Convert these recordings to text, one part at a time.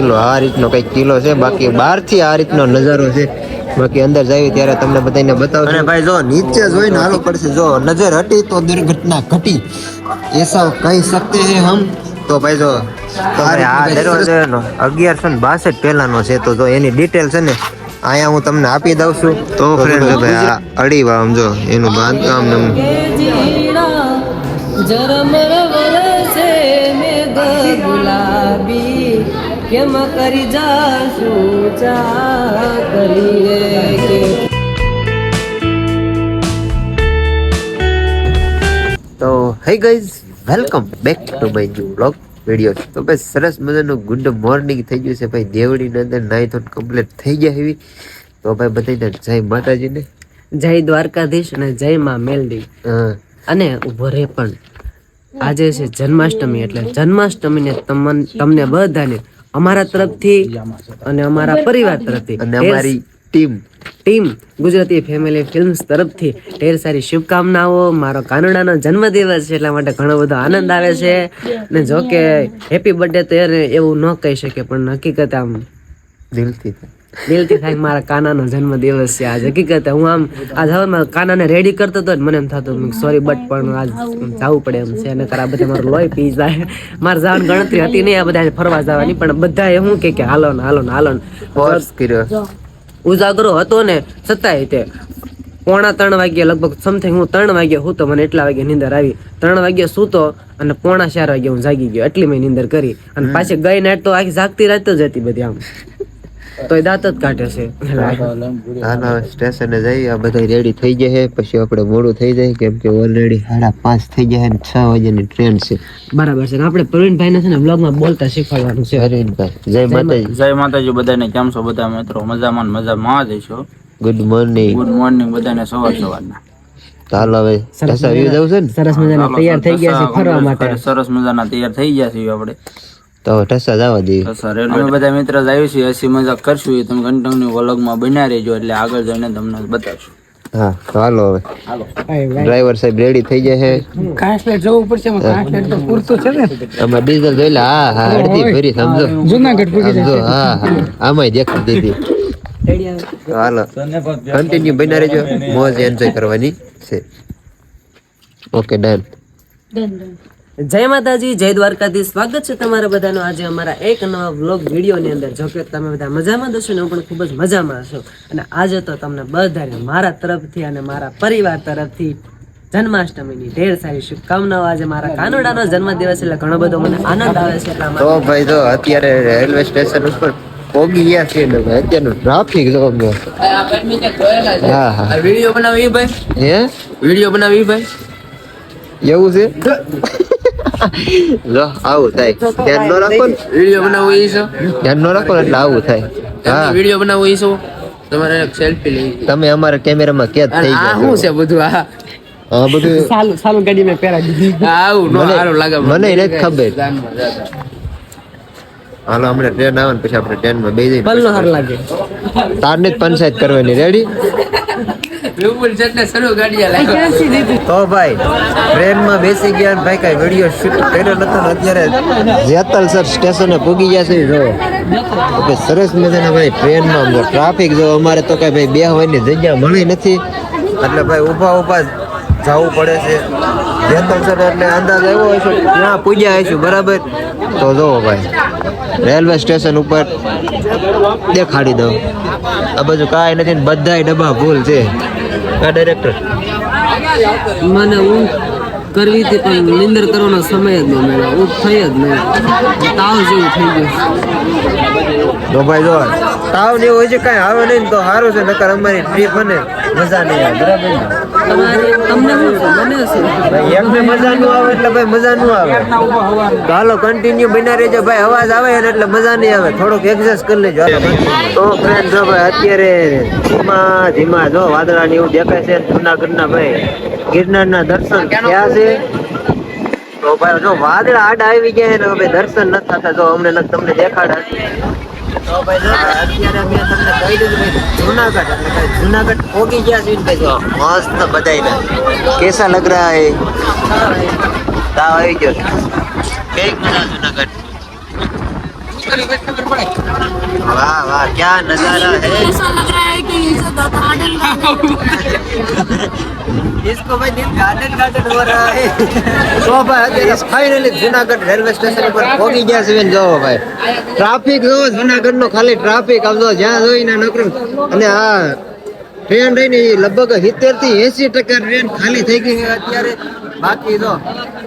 Kilo આ રીતનો કંઈક કિલો છે. બાકી બહારથી આ રીતનો નજારો છે. બાકી અંદર જાય ત્યારે તમને બધાને બતાવશું. અને ભાઈ જો નીચે જોઈને હાલો પડશે. જો નજર હટી તો દુર્ઘટના ઘટી. એસા કહી શકતે હે હમ. તો ભાઈ જો આ દરવાજો અગિયારસો ને બાસઠ પહેલાનો છે. તો જો એની ડિટેલ છે ને અહીંયા હું તમને આપી દઉં છું. તો ફ્રેન્ડ ભાઈ આ અડી આમ જો એનું બાંધકામ ને એમ. ઝરમર વરસે મે ગુલાબી. કેમ કરી જાશું ચા કરીએ કે? તો hey guys welcome back to my new blog video તો ભાઈ સરસ મજાનું ગુડ મોર્નિંગ થઈ ગયું છે ભાઈ. દેવડીની અંદર નાઈ ધોન કમ્પ્લીટ થઈ ગયા એવી. તો ભાઈ બધાને જય માતાજીને. જય દ્વારકાધીશ અને જય માં મેલડી. અને ઊભો રે પણ. આજે છે જન્માષ્ટમી એટલે જન્માષ્ટમીને તમન તમને બધાને અમારા તરફથી અને અમારા પરિવાર તરફથી. અને અમારી team. Team Gujarati family films તરફથી. ઢેર સારી શુભકામનાઓ. મારો કાનડાનો જન્મદિવસ છે એટલા માટે ઘણો બધો આનંદ આવે છે. ને જો કે હેપી બર્થડે તો એને એવું ન કહી શકે પણ હકીકત આમ દિલથી દિલથી થાય મારા કાનાનો જન્મદિવસ છે આજ. હકીકત હું આમ આજ હવે મારા કાનાને રેડી કરતો હતો મને એમ થતું સોરી બટ પણ આજ જવું પડે એમ છે. અને આ બધા મારું લોહી પી જાય. મારે જવાની ગણતરી હતી નહીં આ બધા ફરવા જવાની. પણ બધા હું કે કે હાલો ને હાલો ને હાલો ને. ફોર્સ કર્યો. ઉજાગરો હતો ને છતાંય તે. પોણા ત્રણ વાગ્યે લગભગ સમથિંગ હું ત્રણ વાગ્યે હું તો મને એટલા વાગે નીંદર આવી. ત્રણ વાગ્યે સૂતો અને પોણા ચાર વાગે હું જાગી ગયો. એટલી મેં નીંદર કરી. અને પાછી ગઈ નાઈટ તો આખી જાગતી રાત જ હતી બધી આમ. તો એ દાંત જ કાઢે છે. આના સ્ટેશને જઈ આ બધા રેડી થઈ ગયા છે. પછી આપણે મોડું થઈ જાય કેમ કે ઓલરેડી સાડા પાંચ થઈ જાય ને છ વાગ્યાની ટ્રેન છે. બરાબર છે. આપણે પ્રવીણભાઈ ને છે ને બ્લોગમાં બોલતા શીખવાડવાનું છે. અરવિંદભાઈ જય માતાજી. જય માતાજી બધાને. કેમ છો બધા મિત્રો? મજામાં મજામાં જ છો? ગુડ મોર્નિંગ ગુડ મોર્નિંગ બધાને સવાર સવારના. હવે છે સરસ મજાના તૈયાર થઈ ગયા છે ફરવા માટે. સરસ મજાના તૈયાર થઈ ગયા છીએ આપણે. તો ઢસા જવા દઈએ. અમે બધા મિત્ર જ આવ્યું છીએ હસી મજાક કરશું એ તમે કન્ટિન્યુ વ્લોગમાં બન્યા રહેજો એટલે આગળ જઈને તમને બતાવશું. હા તો હાલો હવે. હાલો. ડ્રાઈવર સાહેબ રેડી થઈ જાય છે? કાંસલેટ જવું પડશે કાંસલેટ તો પૂરતું છે ને? અમે ડીઝલ જોઈ લે હા હા અડધી ભરી સમજો. જુનાગઢ પૂરી સમજો હા હા આમાંય દેખાડી દીધી. તો હાલો કન્ટિન્યુ બન્યા રહેજો. મોજ એન્જોય કરવાની છે. ઓકે ડન જય માતાજી જય દ્વારકાથી સ્વાગત છે તમારા બધાનો આજે અમારા એક નવા વ્લોગ વિડીયોની અંદર. જો કે તમે બધા મજામાં દશો ને હું પણ ખૂબ જ મજામાં હશો અને આજે તો તમને બધાને મારા તરફથી અને મારા પરિવાર તરફથી જન્માષ્ટમીની ઢેર સારી શુભકામનાઓ. આજે મારા કાનોડાનો જન્મદિવસ એટલે ઘણો બધો મને આનંદ આવે છે તો ભાઈ તો અત્યારે રેલવે સ્ટેશન ઉપર પોગી ગયા છે ને ભાઈ અત્યારનું ટ્રાફિક જો અમે હા હા. વીડિયો બનાવી ભાઈ? હે? વીડિયો બનાવી ભાઈ? એવું છે? જો આવું થાય. ધ્યાન ન રાખો ને. વીડિયો બનાવવો એ છે? ધ્યાન ન રાખો એટલે આવું થાય. હા. વીડિયો બનાવવો એ છે? તમારે સેલ્ફી લઈ તમે અમારા કેમેરામાં કેદ થઈ ગયા શું છે બધું? આ હા બધું સાલું સાલું ગાડી મેં પહેરા દીધી. આવું નો મને- સારું લાગે. મને નથી ખબર. હાલો હમણાં ટ્રેન આવે ને પછી આપણે ટ્રેનમાં બેસી જઈએ પલ્લો સારું લાગે. તારને જ પંચાયત કરવાની. રેડી વિપુલ ચટને સરું ગાડીયા લાગ્યો તો ભાઈ ટ્રેનમાં બેસી ગયા ને ભાઈ કઈ વીડિયો શૂટ કર્યો નતો ને અત્યારે જેતલસર સ્ટેશને પૂગી ગયા છે જો. તો સરસ મજાના ભાઈ ટ્રેનમાં જો ટ્રાફિક જો અમારે તો કઈ ભાઈ બે હોયની જગ્યા મળી નથી. એટલે ભાઈ ઊભા ઊભા જવું પડે છે. જેતલસર એટલે અંદાજ આવ્યો હશે ત્યાં પૂજ્યા હશું બરાબર? તો જોવો ભાઈ રેલવે સ્ટેશન ઉપર દેખાડી દઉં. આ બધું કાંઈ નથી ને બધાય ડબ્બા ભૂલ છે. આ ડાયરેક્ટર મને ઊંઘ કરવી હતી પણ નિંદર કરવાનો સમય જ ન મળ્યો. ઊંઘ થઈ જ નહીં તાવ જેવું થઈ ગયું. તો ભાઈ જો તાવ ને હોય છે કાંઈ આવે નહીં તો સારું છે નકર અમારી ટ્રીપ બને મજા નહીં આવે બરાબર ને? એમને મજા નું આવે એટલે ભાઈ મજા નું આવે. તો હાલો કન્ટિન્યુ બના રહેજો ભાઈ અવાજ આવે ને એટલે મજા નહીં આવે. થોડોક એડજસ્ટ કરી લેજો. તો ફ્રેન્ડ જો ભાઈ અત્યારે ધીમા ધીમા જો વાદળા ને એવું દેખાય છે જુનાગઢ ના ભાઈ. ગિરનાર ના દર્શન થયા છે. તો ભાઈ જો વાદળા આડા આવી ગયા ને હવે દર્શન નથી થતા. જો અમને તમને દેખાડા. અત્યારે મેં તમને કહી દીધું જુનાગઢ જુનાગઢ પોગી ગયા છે ભાઈ જો. મસ્ત બધાય કેસા લગ રહા હે તાવ આવી ગયો બે જુનાગઢ? વાહ વાહ, ક્યાં નજારા હે? ऐसा लग रहा है कि इसे गार्डन इसको भाई दिल गार्डन गार्डन हो रहा है તો ભાઈ અત્યારે ફાઇનલી જુનાગઢ રેલવે સ્ટેશન ઉપર પહોંચી ગયા છે બેન જોવો ભાઈ ટ્રાફિક જોવો જુનાગઢ નો ખાલી ટ્રાફિક આમ જો જ્યાં જોઈને નકરું અને આ ટ્રેન રહીને એ લગભગ સિત્તેરથી એસી ટકા ટ્રેન ખાલી થઈ ગઈ અત્યારે. બાકી જો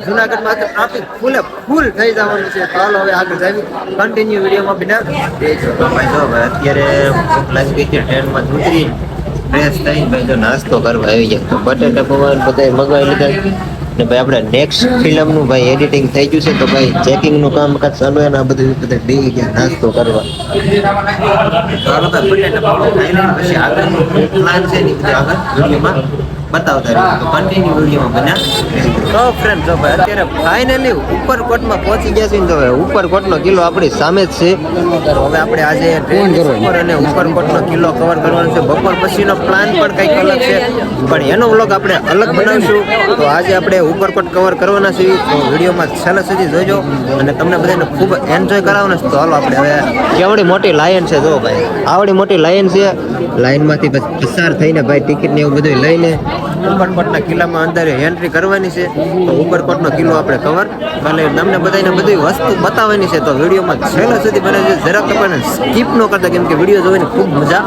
જુનાગઢમાં ટ્રાફિક ફૂલે ફૂલ થઈ જવાનું છે. ચાલો હવે આગળ જાવી. કન્ટિન્યુ વિડીયોમાં બિના. તો અત્યારે ભૂખ લાગી ગઈ ટ્રેનમાં ઉતરી ફ્રેશ થઈ ભાઈ જો નાસ્તો કરવા આવી તો બટેટા પૌવા ને બધા મગાવી લીધા. ને ભાઈ આપણે નેક્સ્ટ ફિલ્મનું ભાઈ એડિટિંગ થઈ ગયું છે, તો ભાઈ ચેકિંગનું કામ કાજ ચાલુ છે ને આ બધું બધા બે ગયા નાસ્તો કરવા. આગળનો પ્લાન છે ને આગળ બતાવતા રહ્યું તો કન્ટિન્યુ વિડીયોમાં બન્યા તો ફ્રેન્ડ જો ભાઈ અત્યારે ફાઇનલી ઉપરકોટમાં પહોંચી ગયા છે ને તો ઉપર ઉપરકોટનો કિલ્લો આપણી સામે જ છે. હવે આપણે આજે ટ્રેન ઉપર અને ઉપરકોટનો કિલ્લો કવર કરવાનો છે. બપોર પછીનો પ્લાન પણ કંઈક અલગ છે. પણ એનો વ્લોગ આપણે અલગ બનાવીશું. તો આજે આપણે ઉપરકોટ કવર કરવાના છીએ. તો વિડીયોમાં છેલ્લે સુધી જોજો અને તમને બધાને ખૂબ એન્જોય કરાવવાનું છે. તો હાલો આપણે હવે કેવડી મોટી લાયન છે જો ભાઈ. આવડી મોટી લાયન છે. લાઇનમાંથી પસાર થઈને ભાઈ ટિકિટ ને એવું બધું લઈને ઉપરકોટના કિલ્લામાં અંદર એન્ટ્રી કરવાની છે. તો ઉમરકોટનો કિલ્લો આપણે કવર કાલે તમને બધાને બધી વસ્તુ બતાવવાની છે, તો વિડીયોમાં છેલ્લા સુધી બને છે જરાક તમે સ્કીપ ન કરતા, કેમ કે વીડિયો જોઈને ખૂબ મજા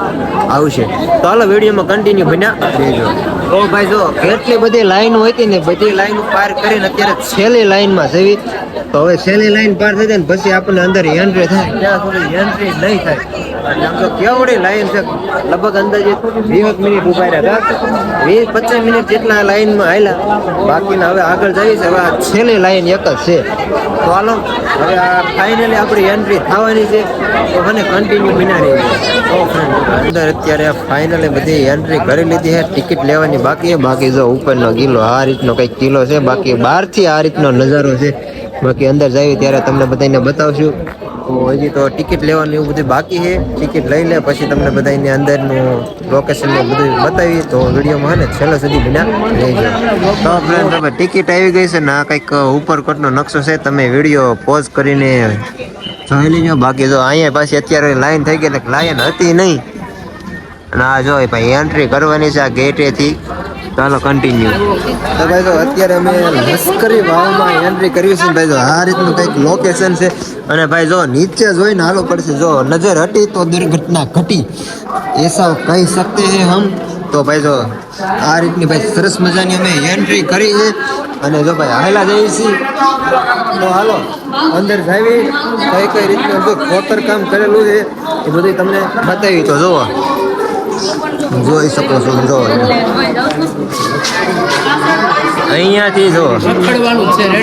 આવશે. તો હાલો, વિડીયોમાં કન્ટિન્યુ બન્યા. રહેજો તો ભાઈ જો, કેટલી બધી લાઈન હોય ને, બધી લાઈન પાર કરીને અત્યારે છેલ્લી લાઈનમાં જવી તો હવે છેલ્લી લાઈન પાર થઈ જાય ને, પછી આપણને અંદર એન્ટ્રી થાય. ત્યાં સુધી એન્ટ્રી નહીં થાય. આમ તો કેવડી લાઈન છે. લગભગ અંદાજે વીસ મિનિટ ઊભા રહ્યા હતા. વીસ પચીસ મિનિટ જેટલા લાઈનમાં હાલ્યા. બાકીના હવે આગળ જઈએ છે હવે આ છેલ્લી લાઈન એક જ છે. તો હાલો, હવે આ ફાઇનલી આપણી એન્ટ્રી થવાની છે. તો મને કન્ટિન્યુ બિના રહી અંદર અત્યારે ફાઇનલી બધી એન્ટ્રી કરી લીધી છે. ટિકિટ લેવાની બાકી છે. બાકી જો ઉપરનો કિલ્લો આ રીતનો કંઈક કિલ્લો છે. બાકી બહારથી આ રીતનો નજારો છે. બાકી અંદર જઈએ ત્યારે તમને બધાને બતાવશું. તો હજી તો ટિકિટ લેવાની એવું બધું બાકી છે. ટિકિટ લઈ લે, પછી તમને બધા એની અંદરનું લોકેશન ને બધું બતાવી તો વિડીયોમાં હે ને, છેલ્લા સુધી બિના જાઓ તો ફ્રેન્ડ તમે ટિકિટ આવી ગઈ છે ને, આ કંઈક ઉપરકોટનો નકશો છે. તમે વીડિયો પોઝ કરીને જોઈ લેજો. બાકી જો અહીંયા પાછી અત્યારે લાઈન થઈ ગઈ લાઈન હતી નહીં. અને આ જો ભાઈ એન્ટ્રી કરવાની છે આ ગેટેથી ચાલો કન્ટિન્યુ તો ભાઈ તો અત્યારે અમે લશ્કરી વાવમાં એન્ટ્રી કર્યું છે ભાઈ જો આ રીતનું કંઈક લોકેશન છે. અને ભાઈ જો નીચે જોઈને હાલો પડશે. જો નજર હટી તો દુર્ઘટના ઘટી. એસા કહી શકતે હે હમ. તો ભાઈ જો આ રીતની ભાઈ સરસ મજાની અમે એન્ટ્રી કરી છે. અને જો ભાઈ હાલા જઈએ છીએ. તો હાલો, અંદર જાવી. કઈ કઈ રીતનું બધું ખોતર કામ કરેલું છે. એ બધું તમને બતાવી તો જુઓ. જોઈ શકો છો જો અહીંયાથી જો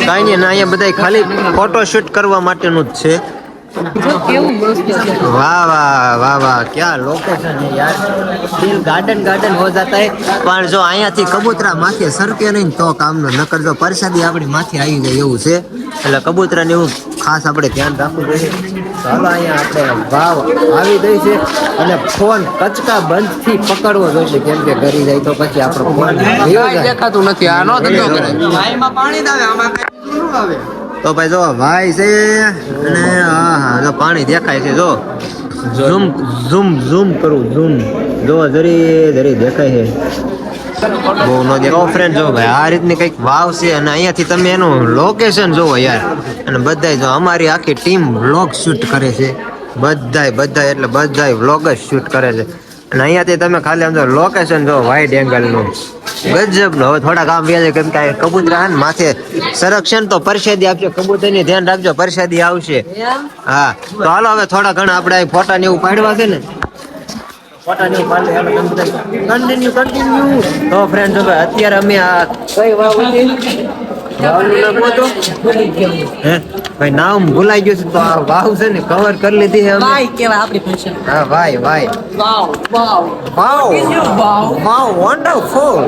કાંઈ નહીં અહીંયા બધાય ખાલી ફોટો શૂટ કરવા માટેનું જ છે. વાહ વાહ વાહ વાહ ક્યાં લોકેશન છે યાર. ગાર્ડન ગાર્ડન હો જાતા પણ જો અહીંયાથી કબૂતરા માથે સરકે નહીં તો કામનો નકર જો પરસાદી આપણી માથે આવી એવું છે. એટલે કબૂતરાને એવું ખાસ આપણે ધ્યાન રાખવું જોઈએ. ચાલો અહીંયા આપણે વાવ આવી ગઈ છે અને ફોન કચકા બંધથી પકડવો જોઈએ કેમ કે ઘરી જાય તો પછી આપણો ફોન દેખાતું નથી. આ નો ધંધો કરે. તો ભાઈ જો ભાઈ છે. અને હા હા જો પાણી દેખાય છે જો. ઝૂમ ઝૂમ ઝૂમ કરું ઝૂમ. જો જરી જરી દેખાય છે. બહુ નો દેખાવ ફ્રેન્ડ જો ભાઈ આ રીતની કંઈક વાવ છે અને અહીંયાથી તમે એનું લોકેશન જોવો યાર. અને બધાય જો અમારી આખી ટીમ વ્લોગ શૂટ કરે છે. બધાય બધાય એટલે બધાય વ્લોગ જ શૂટ કરે છે. અને અહીંયાથી તમે ખાલી આમ જો લોકેશન જો વાઇડ એંગલનું ગજબ હવે થોડા કામ વ્યાજે કેમ કે કબૂતર કબૂતરા ને માથે સંરક્ષણ તો પરસેદી આપજો કબૂતરની ધ્યાન રાખજો પરસાદી આવશે. હા. તો હાલો હવે થોડા ઘણા આપણે ફોટા ને એવું પાડવા છે ને. ફોટા ને એવું પાડી હાલો તમે બધા કન્ટિન્યુ કન્ટિન્યુ તો ફ્રેન્ડ હવે અત્યારે અમે આ કઈ વાવ હતી? નામ ભાઈ ભૂલાઈ ગયું છે તો આ વાવ છે ને કવર કરી લીધી છે ભાઈ કેવા આપણી ભાષા. હા ભાઈ ભાઈ વાવ વાવ. વાવ. વાવ. વન્ડરફુલ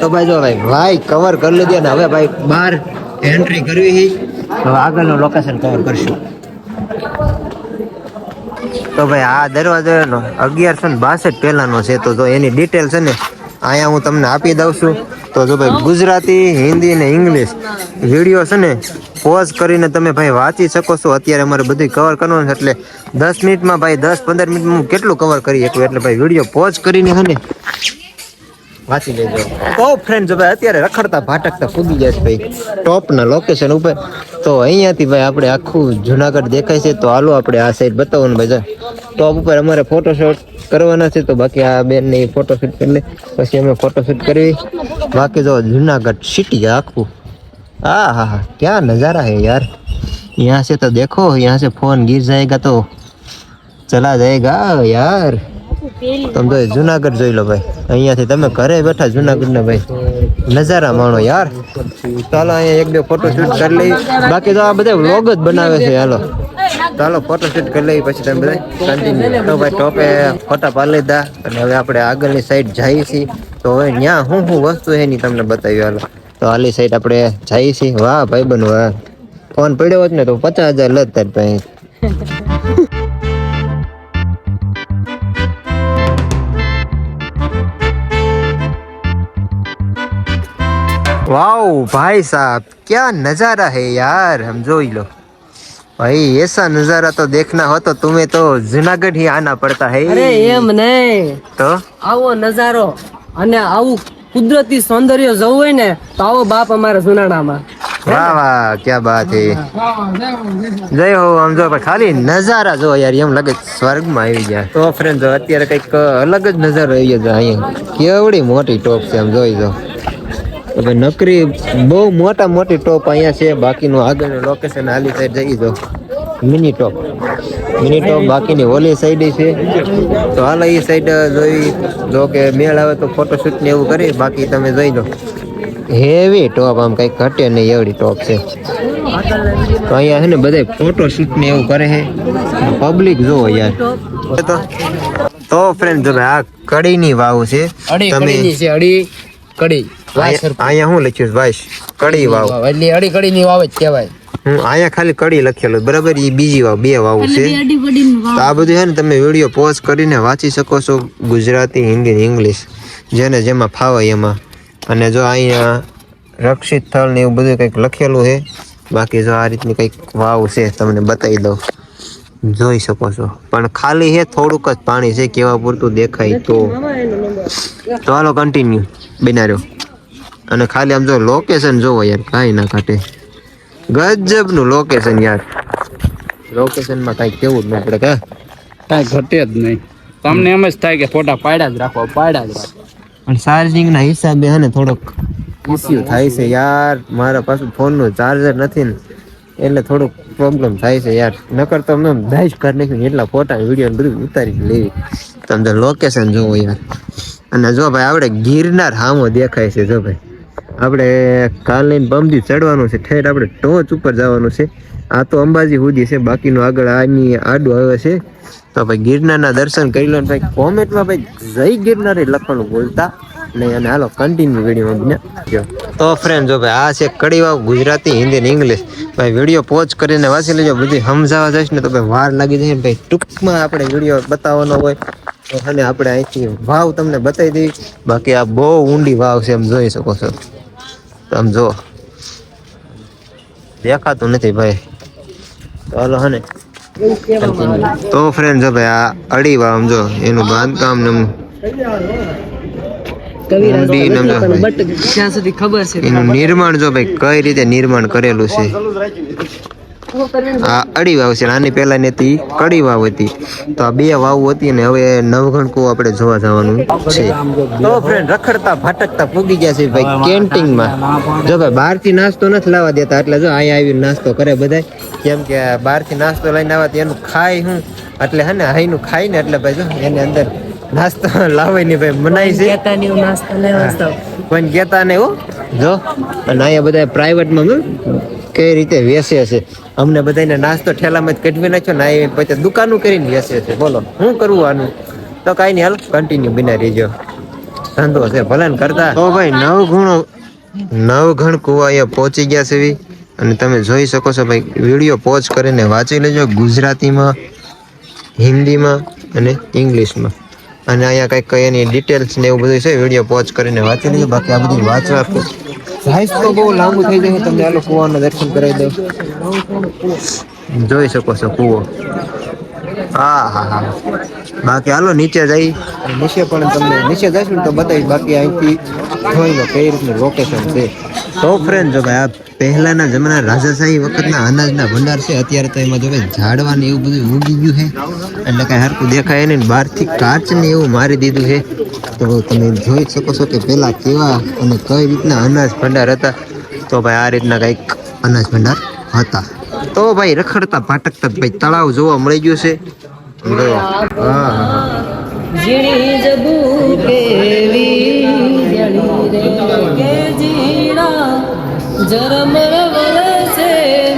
તો ભાઈ જો ભાઈ ભાઈ કવર કરી લીધી અને હવે ભાઈ બહાર એન્ટ્રી કરવી હવે આગળનું લોકેશન કવર કરશું. તો ભાઈ આ દરવાજો અગિયારસો બાસઠ પહેલાનો છે, તો જો એની ડિટેલ છે ને, અહીંયા હું તમને આપી દઉં છું. તો જો ભાઈ ગુજરાતી, હિન્દી ને ઇંગ્લિશ વીડિયો છે ને પોઝ કરીને તમે ભાઈ વાંચી શકો છો. અત્યારે અમારે બધું કવર કરવાનું છે, એટલે દસ મિનિટમાં ભાઈ દસ પંદર મિનિટમાં હું કેટલું કવર કરી શકું? એટલે ભાઈ વીડિયો પોઝ કરીને છે ને વાંચી લેજો તો ફ્રેન્ડ ભાઈ અત્યારે રખડતા ભાટકતા ફૂગી જાય છે ભાઈ ટોપના લોકેશન ઉપર તો અહીંયાથી ભાઈ આપણે આખું જુનાગઢ દેખાય છે તો હાલો આપણે આ સાઈડ બતાવવાનું બધા ટોપ ઉપર અમારે ફોટોશૂટ કરવાના છે તો બાકી આ બેન ને ફોટોશૂટ કરી લે પછી અમે ફોટોશૂટ કરવી બાકી જો જુનાગઢ સિટી આખું हाँ हाँ हाँ क्या नज़ारा है यार यहाँ से तो देखो यहाँ से फोन गिर जाएगा तो चला जाएगा यार તમે ભાઈ જુનાગઢ જોઈ લો ભાઈ. અહીંયાથી તમે ઘરે બેઠા જુનાગઢ ને ભાઈ. નજારા માણો યાર. ચાલો અહીંયા એક બે ફોટો શૂટ કરી લઈ બાકી તો આ બધા વ્લોગ જ બનાવે છે હાલો. ચાલો ફોટો શૂટ કરી લઈ પછી તમે બધા. કન્ટિન્યુ તો ભાઈ ટોપે ફોટા પાડી લીધા અને હવે આપણે આગળની સાઈડ જઈએ છીએ. તો હવે ત્યાં શું શું વસ્તુ એની તમને બતાવ્યું હાલો. તો આલી સાઈડ આપણે જઈએ છીએ. વાહ ભાઈ બનવા. ફોન પડ્યો હોત ને તો પચાસ હજાર લત તાર પાસે. વાવ ભાઈ સાહેબ ક્યાં નજારા હે યાર હમ જોઈ લો. ભાઈ એસા નજારા તો દેખના હો તો તમે તો જુનાગઢ આના પડતા હે. અરે એમ નહીં. તો? આવો નજારો અને આવું કુદરતી સૌંદર્ય જવું હોય ને તો આવો બાપ અમારા જુનાડામાં વાહ વાહ ક્યાં બાત હે. જય હો આમ જો ખાલી નજારા જો યાર એમ લાગે સ્વર્ગમાં આવી ગયા. તો ફ્રેન્ડ જો અત્યારે કંઈક અલગ જ નજારો આવી ગયો અહીંયા. કેવડી મોટી ટોપ છે આમ જોઈ જો ભાઈ નકરી બહુ મોટા મોટી ટોપ અહીંયા છે બાકીનું આગળનું લોકેશન આલી સાઈડ જઈ દો મિની ટોપ મિની ટોપ બાકીની ઓલી સાઈડ છે. તો હાલ એ સાઈડ જોઈ જો કે મેળ આવે તો ફોટોશૂટ ને એવું કરી બાકી તમે જોઈ લો. હેવી ટોપ આમ કઈ ઘટે નહીં એવડી ટોપ છે. તો અહીંયા છે ને બધા ફોટોશૂટ ને એવું કરે છે. પબ્લિક જોવો યાર. તો તો ફ્રેન્ડ તમે આ કડીની વાવ છે. અડી તમે અડી કડી. અહીંયા અહીંયા શું લખ્યું છે કડી વાવ. એટલે અડી કડીની વાવ જ કહેવાય. હું અહીંયા ખાલી કડી લખેલું બરાબર? એ બીજી વાવ બે વાવ છે. તો આ બધું છે ને તમે વીડિયો પોઝ કરીને વાંચી શકો છો ગુજરાતી હિન્દી ને ઇંગ્લિશ. જેને જેમાં ફાવે એમાં. અને જો અહીંયા રક્ષિત સ્થળ ને એવું બધું કંઈક લખેલું છે બાકી જો આ રીતની કંઈક વાવ છે તમને બતાવી દઉં. જોઈ શકો છો. પણ ખાલી હે થોડુંક જ પાણી છે કેવા પૂરતું દેખાય તો. ચાલો કન્ટિન્યુ બનાર્યો અને ખાલી આમ જો લોકેશન જોવો યાર કાંઈ ના કાઢે ગજબનું લોકેશન યાર. લોકેશનમાં કાંઈ કેવું જ ન પડે કા. કાંઈ ઘટે જ નહીં. તમને એમ જ થાય કે ફોટા પાડ્યા જ રાખો પાડ્યા જ રાખો. પણ ચાર્જિંગના હિસાબે હે ને થોડોક ઇસ્યુ થાય છે યાર. મારા પાસે ફોનનું ચાર્જર નથી ને એટલે થોડુંક પ્રોબ્લેમ થાય છે યાર. નકર તો મેં દાજ કરી નાખ્યું એટલા ફોટા વીડિયો બધું ઉતારી લેવી. તમને લોકેશન જોવો યાર. અને જો ભાઈ આપણે ગિરનાર હામો દેખાય છે જો ભાઈ. આપણે કાલ લઈને બમદી ચડવાનું છે, ઠેઠ આપણે ટોચ ઉપર જવાનું છે. આ તો અંબાજી સુધી છે, બાકીનું આગળ આની આડું આવે છે. તો ભાઈ ગિરનારના દર્શન કરી લો ભાઈ, કોમેન્ટમાં ભાઈ જય ગિરનાર લખવાનું બોલતા નહીં અને હાલો કન્ટિન્યુ વિડીયોમાં બને તો ફ્રેન્ડ જો ભાઈ, આ છે કડીવાવ ગુજરાતી, હિન્દી ને ઇંગ્લિશ ભાઈ વીડિયો પોચ કરીને વાંચી લેજો, બધી સમજાવવા જઈશ ને તો ભાઈ વાર લાગી જાય ભાઈ. ટૂંકમાં આપણે વીડિયો બતાવવાનો હોય તો અને આપણે અહીંથી વાવ તમને બતાવી દઈ બાકી આ બહુ ઊંડી વાવ છે, એમ જોઈ શકો છો. આમ જો. દેખાતું નથી ભાઈ. ચાલો હને. તો ફ્રેન્ડ જો ભાઈ આ અડી આમ જો એનું બાંધકામ ને નિર્માણ જો ભાઈ કઈ રીતે નિર્માણ કરેલું છે. આ અડી વાવ છે આની પહેલાની હતી કડી વાવ હતી. તો આ બે વાવ હતી ને હવે નવઘણકું આપણે જોવા જવાનું છે. તો ફ્રેન્ડ રખડતા ભટકતા પૂગી ગયા છે ભાઈ કેન્ટીનમાં. જો ભાઈ બહારથી નાસ્તો નથી લાવવા દેતા એટલે જો અહીંયા આવી નાસ્તો કરે બધા કેમ કે બહારથી નાસ્તો લઈને આવવા એનું ખાય હું. એટલે હે ને અહીંનું ખાય ને એટલે ભાઈ જો એની અંદર નાસ્તો લાવે ને ભાઈ મનાય છે. નાસ્તો લેવા પણ કેતા ને હો જો અને અહીંયા બધા પ્રાઇવેટમાં કઈ રીતે વેસે છે? અમને બધાને નાસ્તો ઠેલામાં જ કઢવી નાખ્યો ને એ પછી દુકાનો કરીને વેસે છે. બોલો શું કરવું આનું? તો કાંઈ નહીં, હાલ કન્ટિન્યુ બિના રહેજો ધંધો છે, ભલે ને કરતા. તો ભાઈ, નવ ગુણો, નવ ઘણ કુવા અહીંયા પહોંચી ગયા છે. અને તમે જોઈ શકો છો ભાઈ, વીડિયો પોચ કરીને વાંચી લેજો ગુજરાતીમાં, હિન્દીમાં અને ઇંગ્લિશમાં. અને અહીંયા કંઈક કંઈ એની ડિટેલ્સ ને એવું બધું છે, વીડિયો પોચ કરીને વાંચી લેજો. બાકી આ બધું વાંચવા સાઈઝ તો બહુ લાંબુ થઈ જાય તમને આલો કુવાના દર્શન કરાવી દઉં. જોઈ શકો છો, કુવો. હા હા હા. બાકી હાલો નીચે જઈ. નીચે પણ તમને નીચે જશું ને તો બતાવીશ બાકી અહીંથી જોઈ લો કઈ રીતનું લોકેશન છે. તો ફ્રેન્ડ જો ભાઈ આ પહેલાના જમાના રાજાશાહી વખતના અનાજના ભંડાર છે અત્યારે તો એમાં જો ભાઈ ઝાડવાને એવું બધું ઉગી ગયું છે. એટલે કાંઈ હરકું દેખાય નહીં બહારથી કાચને એવું મારી દીધું છે. તો તમે જોઈ શકો છો કે પહેલાં કેવા અને કઈ રીતના અનાજ ભંડાર હતા. તો ભાઈ આ રીતના કંઈક અનાજ ભંડાર હતા. તો ભાઈ રખડતા ભાટકતા ભાઈ તળાવ જોવા મળી ગયું છે. ઝીણી જબુ કેવી કે ઝીણા ઝરમર વરસે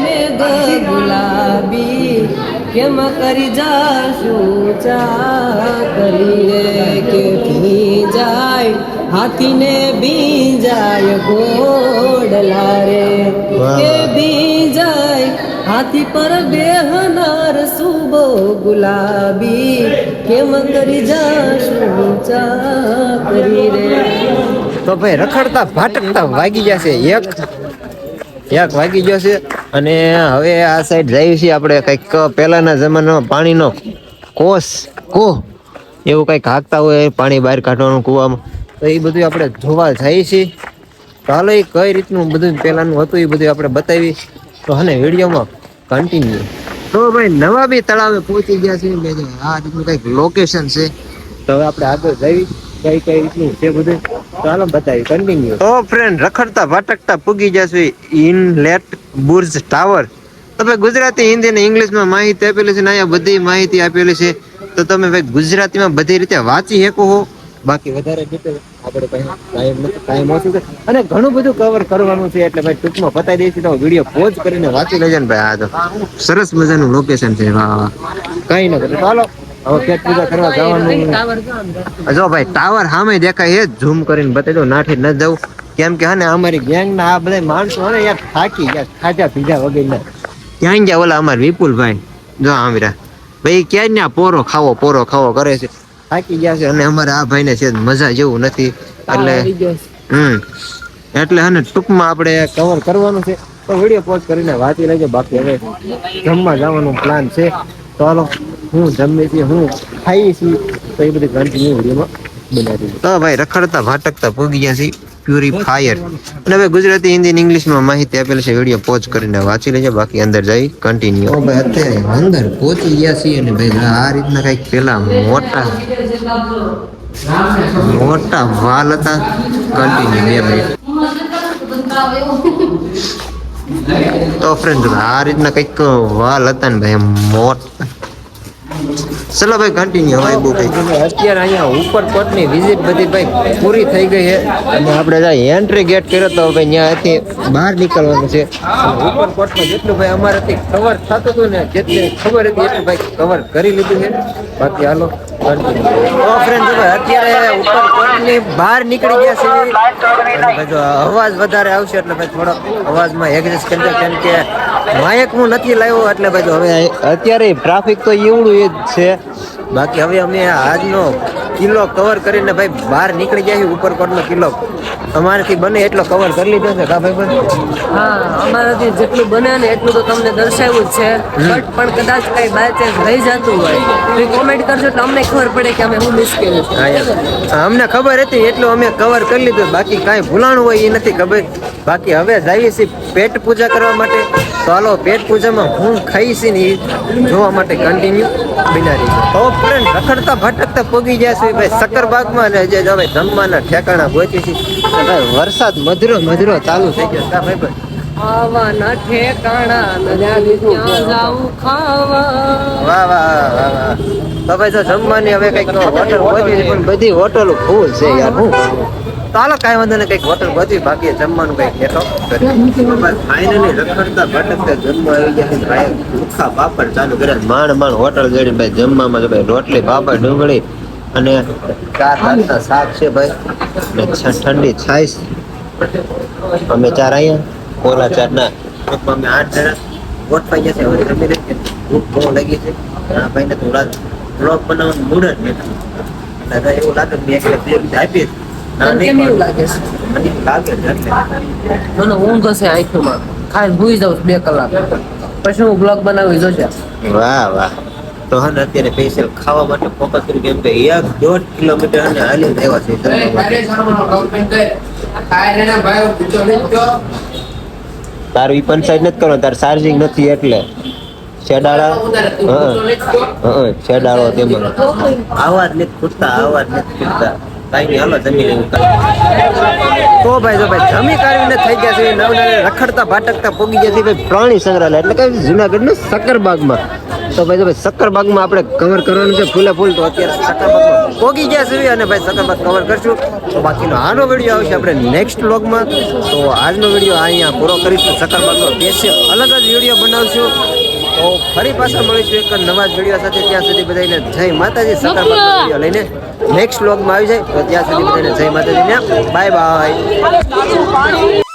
મેઘ ગુલાબી. કેમ કરી જાશું ચા કરી રે? કે ભી જાય? હાથીને બી જાય ઘોડલા રે કે બી જાય હાથી પર બેહનાર સુબો ગુલાબી, કેમ કરી જાશું રે? તો ભાઈ રખડતા ભાટકતા વાગી જશે, એક એક વાગી જશે. અને હવે આ સાઈડ જઈએ છીએ આપણે કંઈક પહેલાના જમાનામાં પાણીનો કોસ, કો, એવું કંઈક હાંકતા હોય, પાણી બહાર કાઢવાનું કૂવામાં. તો એ બધું આપણે જોવા જઈએ છીએ હાલો એ કઈ રીતનું બધું પહેલાંનું હતું એ બધું આપણે બતાવી તો હને વિડીયોમાં કન્ટિન્યુ તો ભાઈ નવા બી તળાવે પહોંચી ગયા છે. મેં આ રીતનું કંઈક લોકેશન છે. તો હવે આપણે આગળ જઈ, કઈ કઈ રીતનું છે બધું? ચાલો બતાવી કન્ટિન્યુ તો ફ્રેન્ડ રખડતા ભટકતા પૂગી જશે ઇનલેટ બુર્જ ટાવર. તો ભાઈ ગુજરાતી હિન્દી ને ઇંગ્લિશમાં માહિતી આપેલી છે ને અહીંયા બધી માહિતી આપેલી છે. તો તમે ભાઈ ગુજરાતીમાં બધી રીતે વાંચી શકો હો. બાકી વધારે ડિટેલ આપણે ટાઈમ નથી ટાઈમ ઓછું છે. અને ઘણું બધું કવર કરવાનું છે, એટલે ભાઈ ટૂંકમાં પતાવી દઈશું. તો વીડિયો પોઝ કરીને વાંચી લેજો ને ભાઈ, આ તો સરસ મજાનું લોકેશન છે. વાહ વાહ કઈ ન કરે. ચાલો, હવે પેટ પૂજા કરવા જવાનું. જો ભાઈ ટાવર સામે દેખાય છે. ઝૂમ કરીને બતાવી દો નાઠી ન જવું કેમ કે હને અમારી ગેંગ ના આ બધા માણસો ને યાર થાકી ગયા ખાજા પીધા વગર ક્યાં ગયા ઓલા અમાર વિપુલભાઈ? જો આમરા ભાઈ, ક્યાં ના પોરો ખાવો પોરો ખાવો કરે છે. થાકી ગયા છે અને અમારે આ ભાઈને છે મજા જેવું નથી. એટલે હમ. એટલે હને ટૂંકમાં આપણે કવર કરવાનું છે. તો વીડિયો પોઝ કરીને વાંચી લેજો. બાકી હવે જમવા જવાનું પ્લાન છે. તો હાલો હું જમી છીએ હું ખાઈ છીએ તો એ બધી કન્ટિન્યુ વિડીયોમાં બનાવી તો ભાઈ રખડતા ભાટકતા પૂગી ગયા છે પ્યુરીફાયર અને હવે ગુજરાતી, હિન્દી અને ઇંગ્લિશમાં માહિતી આપેલી છે. વીડિયો પોઝ કરીને વાંચી લેજો. બાકી અંદર જઈ કન્ટિન્યુ ભાઈ, અત્યારે અંદર પહોંચી ગયા છીએ અને ભાઈ આ રીતના કંઈક પેલા મોટા મોટા વાલ હતા. કન્ટિન્યુ બે મિનિટ તો ફ્રેન્ડ આ રીતના કંઈક વાલ હતા ને ભાઈ, મોટા. ચલો ભાઈ કન્ટિન્યુ હવે બહુ કઈ અત્યારે અહીંયા ઉપર ઉપરકોટની વિઝિટ બધી ભાઈ પૂરી થઈ ગઈ છે. અને આપણે જ્યાં એન્ટ્રી ગેટ કર્યો તો ભાઈ ત્યાંથી બહાર નીકળવાનું છે. ઉપર ઉપરકોટમાં જેટલું ભાઈ અમારાથી કવર થતું હતું ને જેટલી ખબર હતી એટલું ભાઈ કવર કરી લીધું છે. બાકી હાલો. તો ફ્રેન્ડ ભાઈ અત્યારે ઉપરકોટની બહાર નીકળી ગયા છે ભાઈ જો અવાજ વધારે આવશે એટલે ભાઈ થોડોક અવાજમાં એડજસ્ટ કરજો કેમ કે માયક હું નથી લાવ્યો એટલે ભાઈ હવે અત્યારે ટ્રાફિક તો એવડું એ જ છે. બાકી હવે અમે આજનો કિલ્લો કવર કરીને ભાઈ બહાર નીકળી ગયા ઉપરકોટનો કિલ્લો. અમારાથી બને એટલો કવર કરી લીધો છે કા ભાઈ હા અમારાથી જેટલું બને ને એટલું તો તમને દર્શાવ્યું જ છે. બટ પણ કદાચ કઈ બાય ચાન્સ રહી જતું હોય તો કોમેન્ટ કરજો એટલે અમને ખબર પડે કે અમે હું મિસ કર્યું હા અમને ખબર હતી એટલું અમે કવર કરી લીધું. બાકી કાંઈ ભૂલાણું હોય એ નથી ખબર. બાકી હવે જઈએ છીએ પેટ પૂજા કરવા માટે. તો હાલો પેટ પૂજામાં હું ખાઈશ ને એ જોવા માટે કન્ટિન્યુ બિનારી તો ફ્રેન્ડ રખડતા ભટકતા પોગી ગયા છે ભાઈ. સક્કરબાગમાં ને જે હવે જમવાના ઠેકાણા ગોચી છે. તો ભાઈ વરસાદ મધુરો મધુરો ચાલુ થઈ ગયો. ભાઈ ભાઈ? આવાના ઠેકાણા નથી ત્યાં ખાવા. વાહ વાહ વાહ વાહ તો ભાઈ જો જમવાની હવે કંઈક હોટલ પણ બધી હોટલો ફૂલ છે યાર હું ચાલો કાંઈ વાંધો નહીં કંઈક હોટલ ગોતી બાકી જમવાનું કંઈક લેતો ફાઇનલી રખડતા ભટકતા જમવા આવી ગયા ભાઈ ભૂખા પાપડ ચાલુ કર્યા માંડ માંડ હોટલ જડી ભાઈ જમવામાં ભાઈ રોટલી પાપડ ડુંગળી અને ચાર જાતના શાક છે ભાઈ. ને ઠંડી છાઈશ અમે ચાર અહીંયા કોલા ચાર ના ટૂંકમાં અમે આઠ જણા. ગોઠવાઈ જશે હવે જમી રહી ભૂખ બહુ લાગી છે. આ ભાઈને થોડા બ્લોગ બનાવવાનું મૂડ જ નથી. એટલે એવું લાગે મેં એકલે બે આપીશ. મને ઊંઘ હશે આંખોમાં. ખાઈ ભૂઈ જાઉં બે કલાક. પછી હું બ્લોગ બનાવી જોશે વાહ વાહ. તો અત્યારે સ્પેશિયલ ખાવા માટે ફોકસ કર્યું કેમ કે એક દોઢ કિલોમીટર અને હાલી આવ્યા છે તારું ઈ પંચાયત નથી કરવાનું તાર ચાર્જિંગ નથી એટલે. શેડાળા હા શેડાળો તેમાં. આવાજ નથી ખૂટતા આવાજ નથી ખૂટતા. કાંઈ હાલો જમી લેવું તો ભાઈ જો ભાઈ જમી કાઢીને થઈ ગયા છે. નવ રખડતા ભાટકતા પોગી ગયા છે. ભાઈ પ્રાણી સંગ્રહાલય એટલે કે જુનાગઢ સક્કરબાગમાં તો ભાઈ જો ભાઈ સક્કરબાગમાં આપણે કવર કરવાનું છે. ફૂલે ફૂલ તો અત્યારે સક્કરબાગમાં પોગી ગયા છે અને ભાઈ શક્કરબાગ કવર કરશું. તો બાકીનો આનો વીડિયો આવશે આપણે નેક્સ્ટ વ્લોગમાં તો આજનો વીડિયો અહીંયા પૂરો કરીશું. સક્કરબાગનો સ્પેશિયલ અલગ જ વીડિયો બનાવશું. તો ફરી પાછા મળીશું એક નવા જ વીડિયો સાથે. ત્યાં સુધી બધાને જય માતાજી સક્કરબાગનો વીડિયો લઈને નેક્સ્ટ વ્લોગમાં આવી જાય. તો ત્યાં સુધી બધાને જય માતાજી બાય બાય